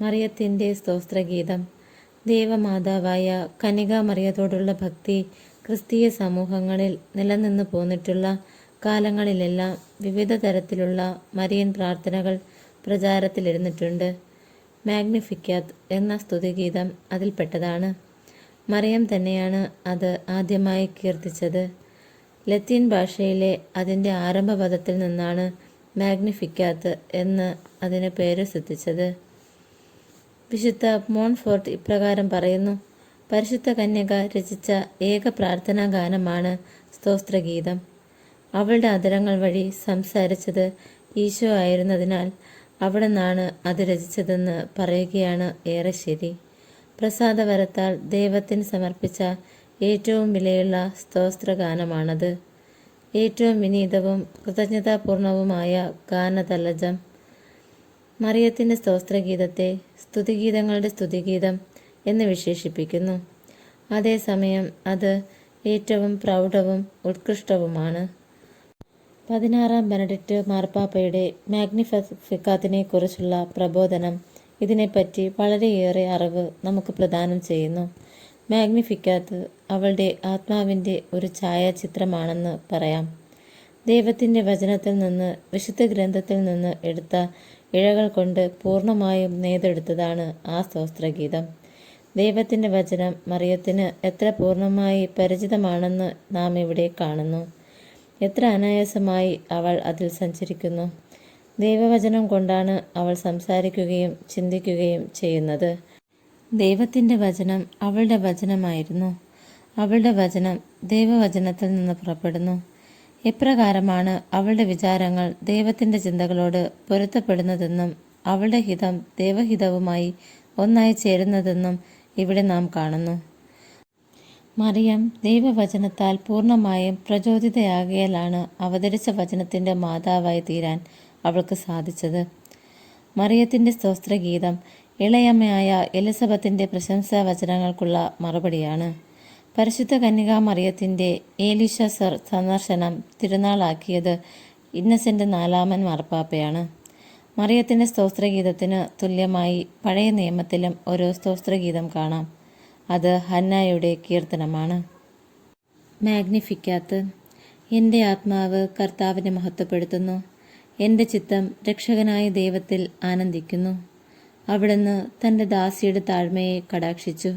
മറിയത്തിന്റെ സ്തോത്രഗീതം. ദേവമാതാവായ കനിക മറിയത്തോടുള്ള ഭക്തി ക്രിസ്തീയ സമൂഹങ്ങളിൽ നിലനിന്നു പോന്നിട്ടുള്ള കാലങ്ങളിലെല്ലാം വിവിധ തരത്തിലുള്ള മരിയൻ പ്രാർത്ഥനകൾ പ്രചാരത്തിലിരുന്നിട്ടുണ്ട്. മാഗ്നിഫിക്കാത്ത് എന്ന സ്തുതിഗീതം അതിൽപ്പെട്ടതാണ് മറിയം തന്നെയാണ് അത് ആദ്യമായി കീർത്തിച്ചത്. ലത്തീൻ ഭാഷയിലെ അതിന്റെ ആരംഭപദത്തിൽ നിന്നാണ് മാഗ്നിഫിക്കാത്ത് എന്ന് അതിന് പേര് സിദ്ധിച്ചത്. വിശുദ്ധ മോൺഫോർട്ട് ഇപ്രകാരം പറയുന്നു. പരിശുദ്ധ കന്യക രചിച്ച ഏക പ്രാർത്ഥനാ ഗാനമാണ് സ്തോത്രഗീതം. അവളുടെ അതരങ്ങൾ വഴി സംസാരിച്ചത് ഈശോ ആയിരുന്നതിനാൽ അവിടെ നിന്നാണ് അത് രചിച്ചതെന്ന് പറയുകയാണ് ഏറെ ശരി. പ്രസാദവരത്താൽ ദൈവത്തിന് സമർപ്പിച്ച ഏറ്റവും വിലയുള്ള സ്തോത്രഗാനമാണത്. ഏറ്റവും വിനീതവും കൃതജ്ഞതാപൂർണവുമായ ഗാനതലജം മറിയത്തിന്റെ സ്തോത്രഗീതത്തെ സ്തുതിഗീതങ്ങളുടെ സ്തുതിഗീതം എന്ന് വിശേഷിപ്പിക്കുന്നു. അതേസമയം അത് ഏറ്റവും പ്രൗഢവും ഉത്കൃഷ്ടവുമാണ്. പതിനാറാം ബെനഡിക്റ്റ് മാർപ്പാപ്പയുടെ മാഗ്നിഫിക്കാത്തിനെ കുറിച്ചുള്ള പ്രബോധനം ഇതിനെപ്പറ്റി വളരെയേറെ അറിവ് നമുക്ക് പ്രദാനം ചെയ്യുന്നു. മാഗ്നിഫിക്കാത്ത് അവളുടെ ആത്മാവിന്റെ ഒരു ഛായാചിത്രമാണെന്ന് പറയാം. ദൈവത്തിന്റെ വചനത്തിൽ നിന്ന് വിശുദ്ധ ഗ്രന്ഥത്തിൽ നിന്ന് എടുത്ത ഇഴകൾ കൊണ്ട് പൂർണമായും നെയ്തെടുത്തതാണ് ആ സ്തോത്രഗീതം. ദൈവത്തിന്റെ വചനം മറിയത്തിന് എത്ര പൂർണമായി പരിചിതമാണെന്ന് നാം ഇവിടെ കാണുന്നു. എത്ര അനായാസമായി അവൾ അതിൽ സഞ്ചരിക്കുന്നു. ദൈവവചനം കൊണ്ടാണ് അവൾ സംസാരിക്കുകയും ചിന്തിക്കുകയും ചെയ്യുന്നത്. ദൈവത്തിന്റെ വചനം അവളുടെ വചനമായിരുന്നു. അവളുടെ വചനം ദൈവവചനത്തിൽ നിന്ന് പുറപ്പെടുന്നു. എപ്രകാരമാണ് അവളുടെ വിചാരങ്ങൾ ദൈവത്തിന്റെ ചിന്തകളോട് പൊരുത്തപ്പെടുന്നതെന്നും അവളുടെ ഹിതം ദൈവഹിതവുമായി ഒന്നായി ചേരുന്നതെന്നും ഇവിടെ നാം കാണുന്നു. മറിയം ദൈവവചനത്താൽ പൂർണമായും പ്രചോദിതയാകിയാലാണ് അവതരിച്ച വചനത്തിന്റെ മാതാവായി തീരാൻ അവൾക്ക് സാധിച്ചത്. മറിയത്തിന്റെ സ്തോത്രഗീതം ഇളയമ്മയായ എലിസബത്തിന്റെ പ്രശംസാ വചനങ്ങൾക്കുള്ള മറുപടിയാണ്. പരിശുദ്ധ കന്യകാ മറിയത്തിന്റെ ഏലിഷ സർ സന്ദർശനം തിരുനാളാക്കിയത് ഇന്നസെന്റ് നാലാമൻ മാർപ്പാപ്പയാണ്. മറിയത്തിന്റെ സ്തോത്രഗീതത്തിന് തുല്യമായി പഴയ നിയമത്തിലും ഒരു സ്തോത്രഗീതം കാണാം. അത് ഹന്നായുടെ കീർത്തനമാണ്. മാഗ്നിഫിക്കാത്ത് എന്റെ ആത്മാവ് കർത്താവിനെ മഹത്വപ്പെടുത്തുന്നു. എന്റെ ചിത്തം രക്ഷകനായ ദൈവത്തിൽ ആനന്ദിക്കുന്നു. അവിടുന്ന് തന്റെ ദാസിയുടെ താഴ്മയെ കടാക്ഷിച്ചു.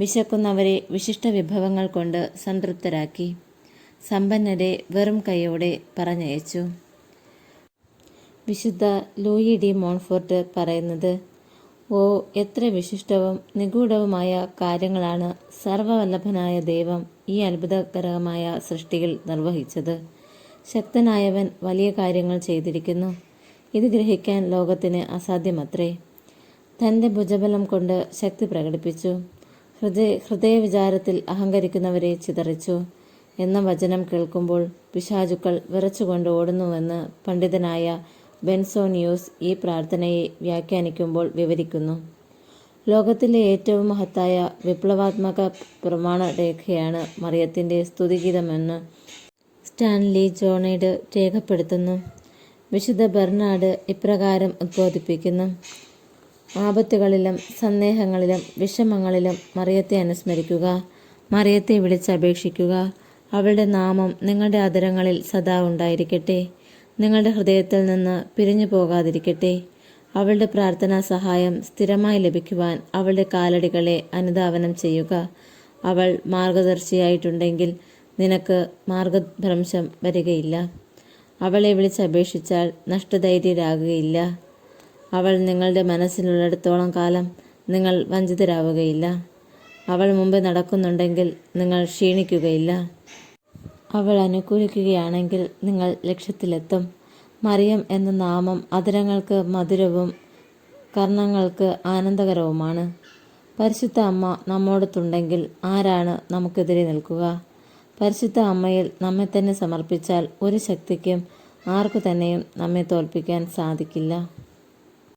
വിശക്കുന്നവരെ വിശിഷ്ട വിഭവങ്ങൾ കൊണ്ട് സംതൃപ്തരാക്കി. സമ്പന്നരെ വെറും കൈയോടെ പറഞ്ഞയച്ചു. വിശുദ്ധ ലൂയി ഡി മോൺഫോർട്ട് പറയുന്നത് ഓ എത്ര വിശിഷ്ടവും നിഗൂഢവുമായ കാര്യങ്ങളാണ് സർവവല്ലഭനായ ദൈവം ഈ അത്ഭുതകരമായ സൃഷ്ടിയിൽ നിർവഹിച്ചത്. ശക്തനായവൻ വലിയ കാര്യങ്ങൾ ചെയ്തിരിക്കുന്നു. ഇത് ഗ്രഹിക്കാൻ ലോകത്തിന് അസാധ്യമത്രേ. തന്റെ ഭുജബലം കൊണ്ട് ശക്തി പ്രകടിപ്പിച്ചു. ഹൃദയ ഹൃദയവിചാരത്തിൽ അഹങ്കരിക്കുന്നവരെ ചിതറിച്ചു. എന്ന വചനം കേൾക്കുമ്പോൾ പിശാചുക്കൾ വിറച്ചുകൊണ്ട് ഓടുന്നുവെന്ന് പണ്ഡിതനായ ബെൻസോനിയോസ് ഈ പ്രാർത്ഥനയെ വ്യാഖ്യാനിക്കുമ്പോൾ വിവരിക്കുന്നു. ലോകത്തിലെ ഏറ്റവും മഹത്തായ വിപ്ലവാത്മക പ്രമാണ രേഖയാണ് മറിയത്തിന്റെ സ്തുതിഗീതമെന്ന് സ്റ്റാൻലി ജോണൈഡ് രേഖപ്പെടുത്തുന്നു. വിശുദ്ധ ബെർണാഡ് ഇപ്രകാരം ഉദ്ബോധിപ്പിക്കുന്നു. ആപത്തുകളിലും സന്ദേഹങ്ങളിലും വിഷമങ്ങളിലും മറിയത്തെ അനുസ്മരിക്കുക മറിയത്തെ വിളിച്ചപേക്ഷിക്കുക. അവളുടെ നാമം നിങ്ങളുടെ അതരങ്ങളിൽ സദാ ഉണ്ടായിരിക്കട്ടെ. നിങ്ങളുടെ ഹൃദയത്തിൽ നിന്ന് പിരിഞ്ഞു പോകാതിരിക്കട്ടെ. അവളുടെ പ്രാർത്ഥനാ സഹായം സ്ഥിരമായി ലഭിക്കുവാൻ അവളുടെ കാലടികളെ അനുധാവനം ചെയ്യുക. അവൾ മാർഗദർശിയായിട്ടുണ്ടെങ്കിൽ നിനക്ക് മാർഗഭ്രംശം വരികയില്ല. അവളെ വിളിച്ചപേക്ഷിച്ചാൽ നഷ്ടധൈര്യരാകുകയില്ല. അവൾ നിങ്ങളുടെ മനസ്സിലുള്ളിടത്തോളം കാലം നിങ്ങൾ വഞ്ചിതരാവുകയില്ല. അവൾ മുമ്പ് നടക്കുന്നുണ്ടെങ്കിൽ നിങ്ങൾ ക്ഷീണിക്കുകയില്ല. അവൾ അനുകൂലിക്കുകയാണെങ്കിൽ നിങ്ങൾ ലക്ഷ്യത്തിലെത്തും. മറിയം എന്ന നാമം അതിരങ്ങൾക്ക് മധുരവും കർണങ്ങൾക്ക് ആനന്ദകരവുമാണ്. പരിശുദ്ധ അമ്മ നമ്മോടത്തുണ്ടെങ്കിൽ ആരാണ് നമുക്കെതിരെ നിൽക്കുക? പരിശുദ്ധ അമ്മയിൽ നമ്മെ തന്നെ സമർപ്പിച്ചാൽ ഒരു ശക്തിക്കും ആർക്കു തന്നെയും നമ്മെ തോൽപ്പിക്കാൻ സാധിക്കില്ല.